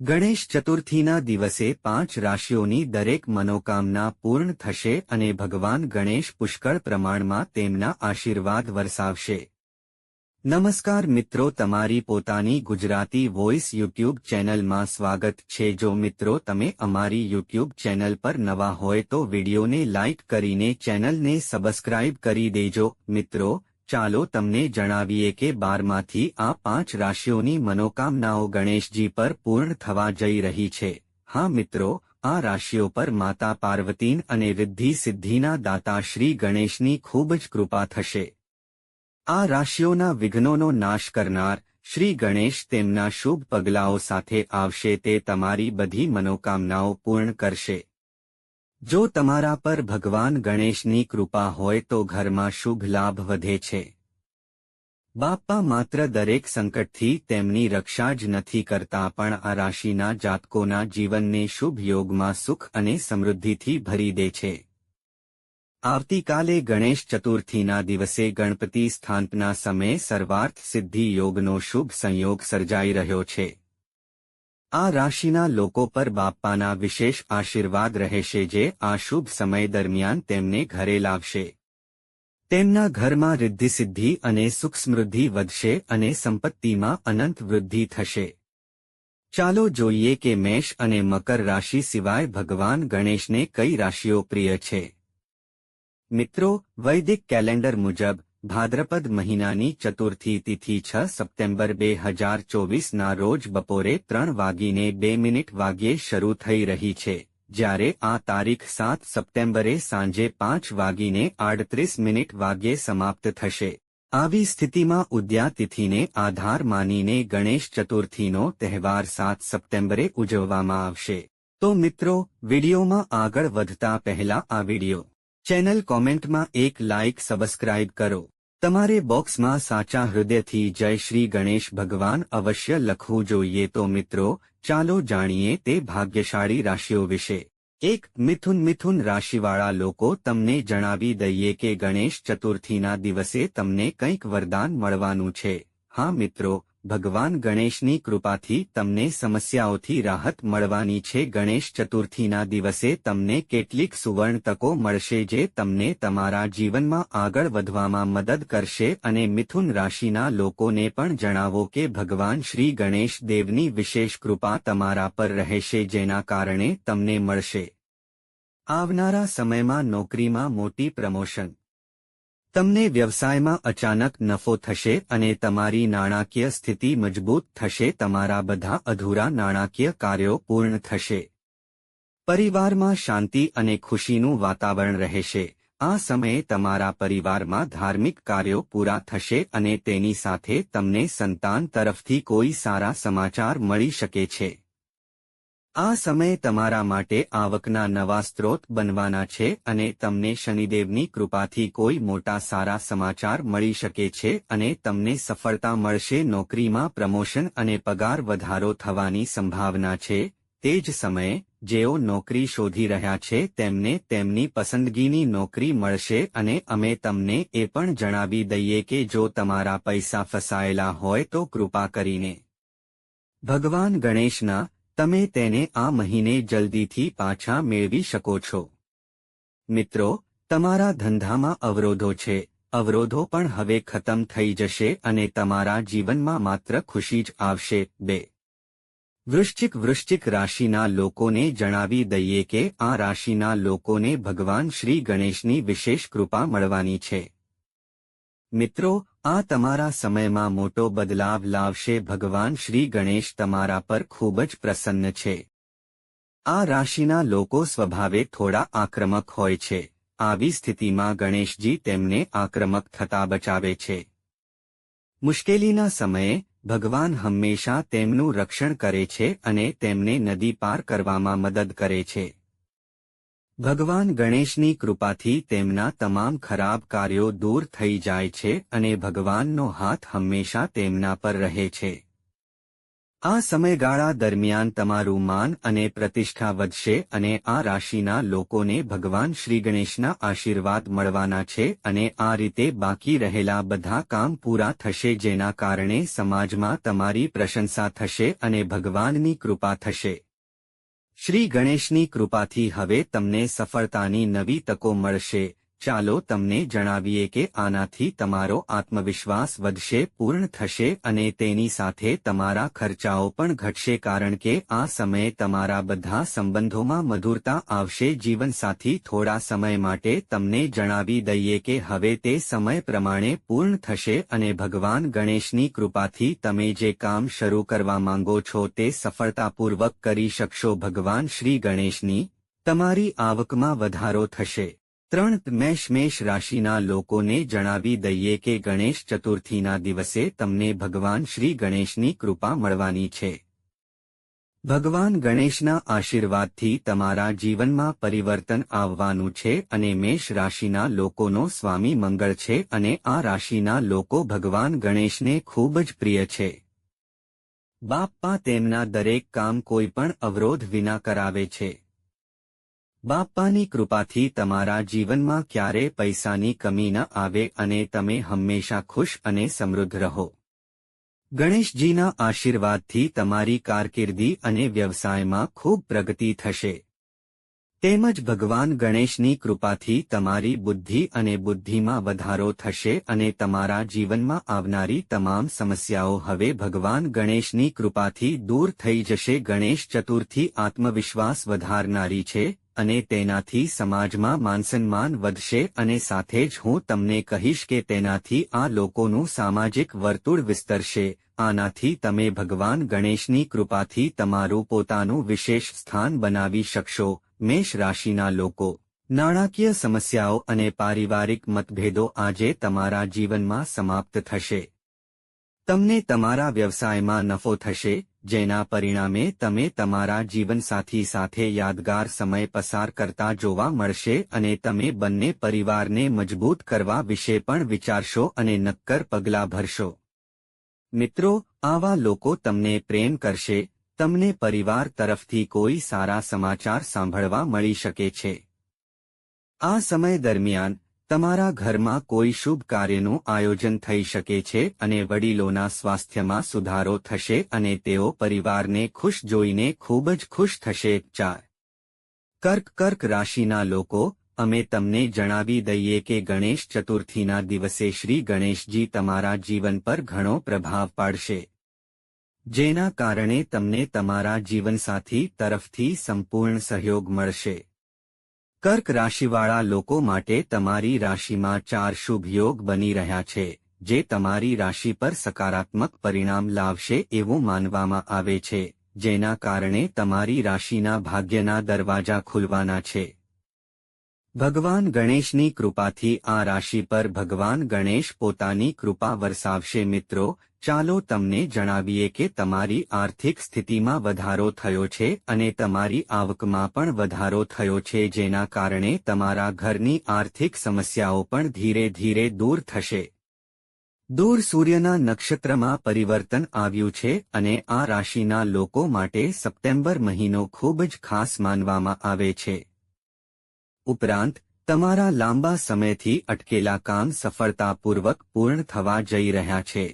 ગણેશ ચતુર્થીના દિવસે પાંચ રાશિઓની દરેક મનોકામના પૂર્ણ થશે અને ભગવાન ગણેશ પુષ્કળ પ્રમાણમાં તેમના આશીર્વાદ વરસાવશે. નમસ્કાર મિત્રો, તમારી પોતાની ગુજરાતી વોઇસ યુટ્યુબ ચેનલમાં સ્વાગત છે. જો મિત્રો, તમે અમારી યુટ્યુબ ચેનલ પર નવા હોય તો વિડીયોને લાઇક કરીને ચેનલને સબસ્ક્રાઇબ કરી દેજો. મિત્રો ચાલો તમને જણાવીએ કે બારમાંથી આ પાંચ રાશિઓની મનોકામનાઓ ગણેશજી પર પૂર્ણ થવા જઈ રહી છે. હા મિત્રો, આ રાશિઓ પર માતા પાર્વતીન અને રિદ્ધિ સિદ્ધિના દાતા શ્રી ગણેશની ખૂબ જ કૃપા થશે. આ રાશિઓના વિઘ્નોનો નાશ કરનાર શ્રી ગણેશ તેમના શુભ પગલાઓ સાથે આવશે તે તમારી બધી મનોકામનાઓ પૂર્ણ કરશે. જો તમારા પર ભગવાન ગણેશની કૃપા હોય તો ઘરમાં શુભ લાભ વધે છે. બાપ્પા માત્ર દરેક સંકટથી તેમની રક્ષા જ નથી કરતા પણ આ રાશિના જાતકોના જીવનને શુભ યોગમાં સુખ અને સમૃદ્ધિથી ભરી દે છે. આવતીકાલે ગણેશ ચતુર્થીના દિવસે ગણપતિ સ્થાનપના સમયે સર્વાર્થ સિદ્ધિ યોગનો શુભ સંયોગ સર્જાઈ રહ્યો છે. આ રાશિના લોકો પર બાપ્પાના વિશેષ આશીર્વાદ રહેશે જે આ શુભ સમય દરમિયાન તેમને ઘરે લાવશે. તેમના ઘરમાં રિદ્ધિસિદ્ધિ અને સુખ સમૃદ્ધિ વધશે અને સંપત્તિમાં અનંત વૃદ્ધિ થશે. ચાલો જોઈએ કે મેષ અને મકર રાશિ સિવાય ભગવાન ગણેશને કઈ રાશિઓ પ્રિય છે? મિત્રો, વૈદિક કેલેન્ડર મુજબ ભાદ્રપદ મહિનાની ચતુર્થી તિથિ છ સપ્ટેમ્બર બે હજાર ચોવીસના રોજ બપોરે ત્રણ વાગીને બે મિનિટ વાગ્યે શરૂ થઈ રહી છે, જ્યારે આ તારીખ સાત સપ્ટેમ્બરે સાંજે પાંચ વાગીને આડત્રીસ મિનિટ વાગ્યે સમાપ્ત થશે. આવી સ્થિતિમાં ઉદ્યા તિથિને આધાર માનીને ગણેશ ચતુર્થીનો તહેવાર સાત સપ્ટેમ્બરે ઉજવવામાં આવશે. તો મિત્રો, વિડીયોમાં આગળ વધતા પહેલા આ વીડિયો ચેનલ કોમેન્ટમાં એક લાઇક સબસ્ક્રાઇબ કરો. તમારે બોક્સમાં સાચા હૃદયથી જય શ્રી ગણેશ ભગવાન અવશ્ય લખવું જોઈએ. તો મિત્રો, ચાલો જાણીએ તે ભાગ્યશાળી રાશિઓ વિશે. એક મિથુન મિથુન રાશિવાળા લોકો તમને જણાવી દઈએ કે ગણેશ ચતુર્થીના દિવસે તમને કંઈક વરદાન મળવાનું છે. હા મિત્રો ભગવાન ગણેશની કૃપાથી તમને સમસ્યાઓથી રાહત મળવાની છે. ગણેશ ચતુર્થીના દિવસે તમને કેટલીક સુવર્ણ તકો મળશે જે તમને તમારા જીવનમાં આગળ વધવામાં મદદ કરશે અને મિથુન રાશિના લોકોને પણ જણાવો કે ભગવાન શ્રી ગણેશ દેવની વિશેષ કૃપા તમારા પર રહેશે જેના કારણે તમને મળશે. આવનારા સમયમાં નોકરીમાં મોટી પ્રમોશન. તમને વ્યવસાયમાં અચાનક નફો થશે અને તમારી નાણાકીય સ્થિતિ મજબૂત થશે, તમારા બધા અધૂરા નાણાકીય કાર્યો પૂર્ણ થશે. પરિવારમાં શાંતિ અને ખુશીનું વાતાવરણ રહેશે. આ સમયે તમારા પરિવારમાં ધાર્મિક કાર્યો પૂરા થશે અને તેની સાથે તમને સંતાન તરફથી કોઈ સારા સમાચાર મળી શકે છે. આ સમય તમારા માટે આવકના નવા સ્ત્રોત બનવાના છે અને તમને શનિદેવની કૃપાથી કોઈ મોટા સારા સમાચાર મળી શકે છે અને તમને સફળતા મળશે, નોકરીમાં પ્રમોશન અને પગાર વધારો થવાની સંભાવના છે. તે જ સમયે, જેઓ નોકરી શોધી રહ્યા છે, તેમને તેમની પસંદગીની નોકરી મળશે અને અમે તમને એ પણ જણાવી દઈએ કે જો તમારા પૈસા ફસાયેલા હોય તો કૃપા કરીને. ભગવાન ગણેશના તમે તેને આ મહિને જલ્દીથી પાછા મેળવી શકો છો. મિત્રો, તમારા ધંધામાં અવરોધો છે. અવરોધો પણ હવે ખતમ થઈ જશે અને તમારા જીવનમાં માત્ર ખુશી જ આવશે. બે. વૃશ્ચિક વૃશ્ચિક રાશિના લોકોને જણાવી દઈએ કે આ રાશિના લોકોને ભગવાન શ્રી ગણેશની વિશેષ કૃપા મળવાની છે. મિત્રો, આ તમારા સમયમાં મોટો બદલાવ લાવશે. ભગવાન શ્રી ગણેશ તમારા પર ખૂબ જ પ્રસન્ન છે. આ રાશિના લોકો સ્વભાવે થોડા આક્રમક હોય છે. આવી સ્થિતિમાં ગણેશજી તેમને આક્રમક થતા બચાવે છે. મુશ્કેલીના સમયે, ભગવાન હંમેશા તેમનું રક્ષણ કરે છે અને તેમને નદી પાર કરવામાં મદદ કરે છે. ભગવાન ગણેશની કૃપાથી તેમના તમામ ખરાબ કાર્યો દૂર થઈ જાય છે અને ભગવાનનો હાથ હંમેશા તેમના પર રહે છે. આ સમયગાળા દરમિયાન તમારું માન અને પ્રતિષ્ઠા વધશે અને આ રાશિના લોકોને ભગવાન શ્રી ગણેશના આશીર્વાદ મળવાના છે અને આ રીતે બાકી રહેલા બધા કામ પૂરા થશે જેના કારણે સમાજમાં તમારી પ્રશંસા થશે અને ભગવાનની કૃપા થશે. શ્રી ગણેશની કૃપાથી હવે તમને સફળતાની નવી તકો મળશે. ચાલો તમને જણાવીએ કે આનાથી તમારો આત્મવિશ્વાસ વધશે, પૂર્ણ થશે અને તેની સાથે તમારા ખર્ચાઓ પણ ઘટશે કારણ કે આ સમયે તમારા બધા સંબંધોમાં મધુરતા આવશે. જીવનસાથી થોડા સમય માટે તમને જણાવી દઈએ કે હવે તે સમય પ્રમાણે પૂર્ણ થશે અને ભગવાન ગણેશની કૃપાથી તમે જે કામ શરૂ કરવા માંગો છો તે સફળતાપૂર્વક કરી શકશો. ભગવાન શ્રી ગણેશની તમારી આવકમાં વધારો થશે. ત્રણ મેષ મેષ રાશિના લોકોને જણાવી દઈએ કે ગણેશ ચતુર્થીના દિવસે તમને ભગવાન શ્રી ગણેશની કૃપા મળવાની છે. ભગવાન ગણેશના આશીર્વાદથી તમારા જીવનમાં પરિવર્તન આવવાનું છે અને મેષ રાશિના લોકોનો સ્વામી મંગળ છે અને આ રાશિના લોકો ભગવાન ગણેશને ખૂબ જ પ્રિય છે. બાપ્પા તેમના દરેક કામ કોઈપણ અવરોધ વિના કરાવે છે. બાપ્પાની કૃપાથી તમારા જીવનમાં ક્યારે પૈસાની કમી ન આવે અને તમે હંમેશા ખુશ અને સમૃદ્ધ રહો. ગણેશજીના આશીર્વાદથી તમારી કારકિર્દી અને વ્યવસાયમાં ખૂબ પ્રગતિ થશે. તેમજ ભગવાન ગણેશની કૃપાથી તમારી બુદ્ધિ અને બુદ્ધિમાં વધારો થશે અને તમારા જીવનમાં આવનારી તમામ સમસ્યાઓ હવે ભગવાન ગણેશની કૃપાથી દૂર થઈ જશે. ગણેશ ચતુર્થી આત્મવિશ્વાસ વધારનારી છે અને તેનાથી સમાજમાં માનસન્માન વધશે અને સાથે જ હું તમને કહીશ કે તેનાથી આ લોકોનું સામાજિક વર્તુળ વિસ્તરશે. આનાથી તમે ભગવાન ગણેશની કૃપાથી તમારું પોતાનું વિશેષ સ્થાન બનાવી શકશો, મેષ રાશિના લોકો. નાણાકીય સમસ્યાઓ અને પારિવારિક મતભેદો આજે તમારા જીવનમાં સમાપ્ત થશે. તમને તમારા વ્યવસાયમાં નફો થશે જેના પરિણામે તમે તમારા જીવનસાથી સાથે યાદગાર સમય પસાર કરતા જોવા મળશે અને તમે બંને પરિવારને મજબૂત કરવા વિશે પણ વિચારશો અને નક્કર પગલાં ભરશો. મિત્રો, આવા લોકો તમને પ્રેમ કરશે, તમને પરિવાર તરફથી કોઈ સારા સમાચાર સાંભળવા મળી શકે છે. આ સમય દરમિયાન તમારા ઘરમાં કોઈ શુભ કાર્યનું આયોજન થઈ શકે છે અને વડીલોના સ્વાસ્થ્યમાં સુધારો થશે અને તેઓ પરિવારને ખુશ જોઈને ખૂબ જ ખુશ થશે. ચાર. કર્ક કર્ક રાશિના લોકો, અમે તમને જણાવી દઈએ કે ગણેશ ચતુર્થીના દિવસે શ્રી ગણેશજી તમારા જીવન પર ઘણો પ્રભાવ પાડશે. જેના કારણે તમને તમારા જીવનસાથી તરફથી સંપૂર્ણ સહયોગ મળશે. કર્ક રાશિવાળા લોકો માટે તમારી રાશિમાં ચાર શુભ યોગ બની રહ્યા છે, જે તમારી રાશિ પર સકારાત્મક પરિણામ લાવશે એવું માનવામાં આવે છે, જેના કારણે તમારી રાશિના ભાગ્યના દરવાજા ખુલવાના છે. ભગવાન ગણેશની કૃપાથી આ રાશિ પર ભગવાન ગણેશ પોતાની કૃપા વરસાવશે. મિત્રો, ચાલો તમને જણાવીએ કે તમારી આર્થિક સ્થિતિમાં વધારો થયો છે અને તમારી આવકમાં પણ વધારો થયો છે, જેના કારણે તમારા ઘરની આર્થિક સમસ્યાઓ પણ ધીરે ધીરે દૂર થશે. દૂર સૂર્યના નક્ષત્રમાં પરિવર્તન આવ્યું છે અને આ રાશિના લોકો માટે સપ્ટેમ્બર મહિનો ખૂબ જ ખાસ માનવામાં આવે છે. ઉપરાંત, તમારા લાંબા સમયથી અટકેલા કામ સફળતાપૂર્વક પૂર્ણ થવા જઈ રહ્યા છે.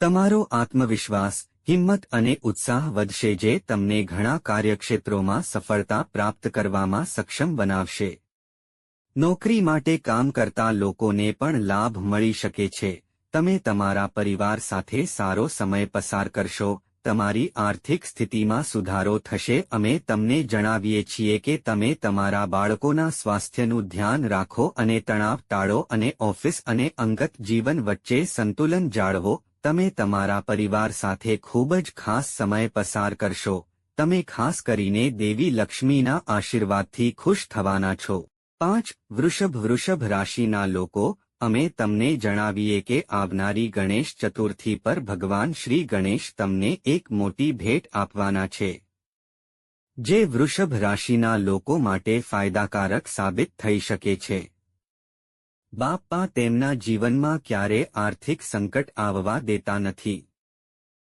તમારો આત્મવિશ્વાસ, હિંમત અને ઉત્સાહ વધશે જે તમને ઘણા કાર્યક્ષેત્રોમાં સફળતા પ્રાપ્ત કરવામાં સક્ષમ બનાવશે. નોકરી માટે કામ કરતા લોકોને પણ લાભ મળી શકે છે. તમે તમારા પરિવાર સાથે સારો સમય પસાર કરશો તમારી આર્થિક સ્થિતિમાં સુધારો થશે, અમે તમને જણાવીએ છીએ કે તમે તમારા બાળકોના સ્વાસ્થ્યનું ધ્યાન રાખો અને તણાવ ટાળો અને ઓફિસ અને અંગત જીવન વચ્ચે સંતુલન જાળવો, તમે તમારા પરિવાર સાથે ખૂબ જ ખાસ સમય પસાર કરશો, તમે ખાસ કરીને દેવી લક્ષ્મીના આશીર્વાદથી ખુશ થવાના છો. પાંચ, વૃષભ વૃષભ રાશિના લોકો અમે તમને જણાવીએ કે આવનારી ગણેશ ચતુર્થી પર ભગવાન શ્રી ગણેશ તમને એક મોટી ભેટ આપવાના છે. જે વૃષભ રાશિના લોકો માટે ફાયદાકારક સાબિત થઈ શકે છે. બાપ્પા તેમના જીવનમાં ક્યારે આર્થિક સંકટ આવવા દેતા નથી.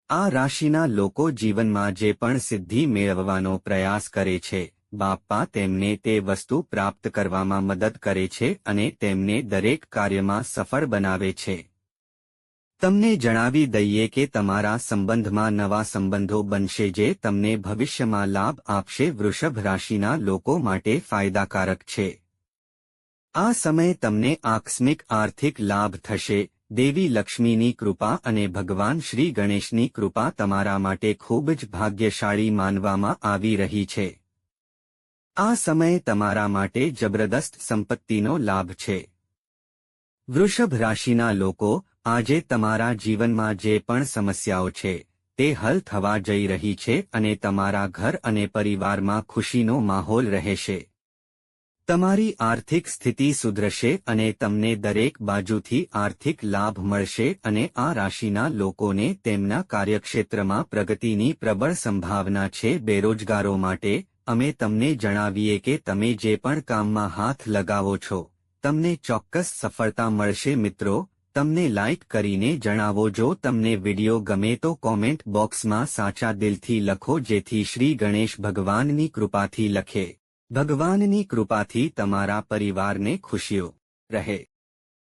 આ રાશિના લોકો જીવનમાં જે પણ સિદ્ધિ મેળવવાનો પ્રયાસ કરે છે. બાપ્પા તેમને તે વસ્તુ પ્રાપ્ત કરવામાં મદદ કરે છે અને તેમને દરેક કાર્યમાં સફળ બનાવે છે. તમને જણાવી દઈએ કે તમારા સંબંધમાં નવા સંબંધો બનશે જે તમને ભવિષ્યમાં લાભ આપશે વૃષભ રાશિના લોકો માટે ફાયદાકારક છે. આ સમય તમને આકસ્મિક આર્થિક લાભ થશે, દેવી લક્ષ્મીની કૃપા અને ભગવાન શ્રી ગણેશની કૃપા તમારા માટે ખૂબ જ ભાગ્યશાળી માનવામાં આવી રહી છે. આ સમય તમારા માટે જબરદસ્ત સંપત્તિનો લાભ છે. વૃષભ રાશિના લોકો, આજે તમારા જીવનમાં જે પણ સમસ્યાઓ છે, તે હલ થવા જઈ રહી છે અને તમારા ઘર અને પરિવારમાં ખુશીનો માહોલ રહેશે. તમારી આર્થિક સ્થિતિ સુધરશે અને તમને દરેક બાજુથી આર્થિક લાભ મળશે અને આ રાશિના લોકોને તેમના કાર્યક્ષેત્રમાં પ્રગતિની પ્રબળ સંભાવના છે બેરોજગારો માટે અમે તમને જણાવીએ કે તમે જે પણ કામમાં હાથ લગાવો છો, તમને ચોક્કસ સફળતા મળશે મિત્રો, તમને લાઇક કરીને જણાવો જો તમને વિડિયો ગમે તો કોમેન્ટ બોક્સમાં સાચા દિલથી લખો જેથી શ્રી ગણેશ ભગવાનની કૃપાથી લખે. ભગવાનની કૃપાથી તમારા પરિવારને ખુશીઓ રહે.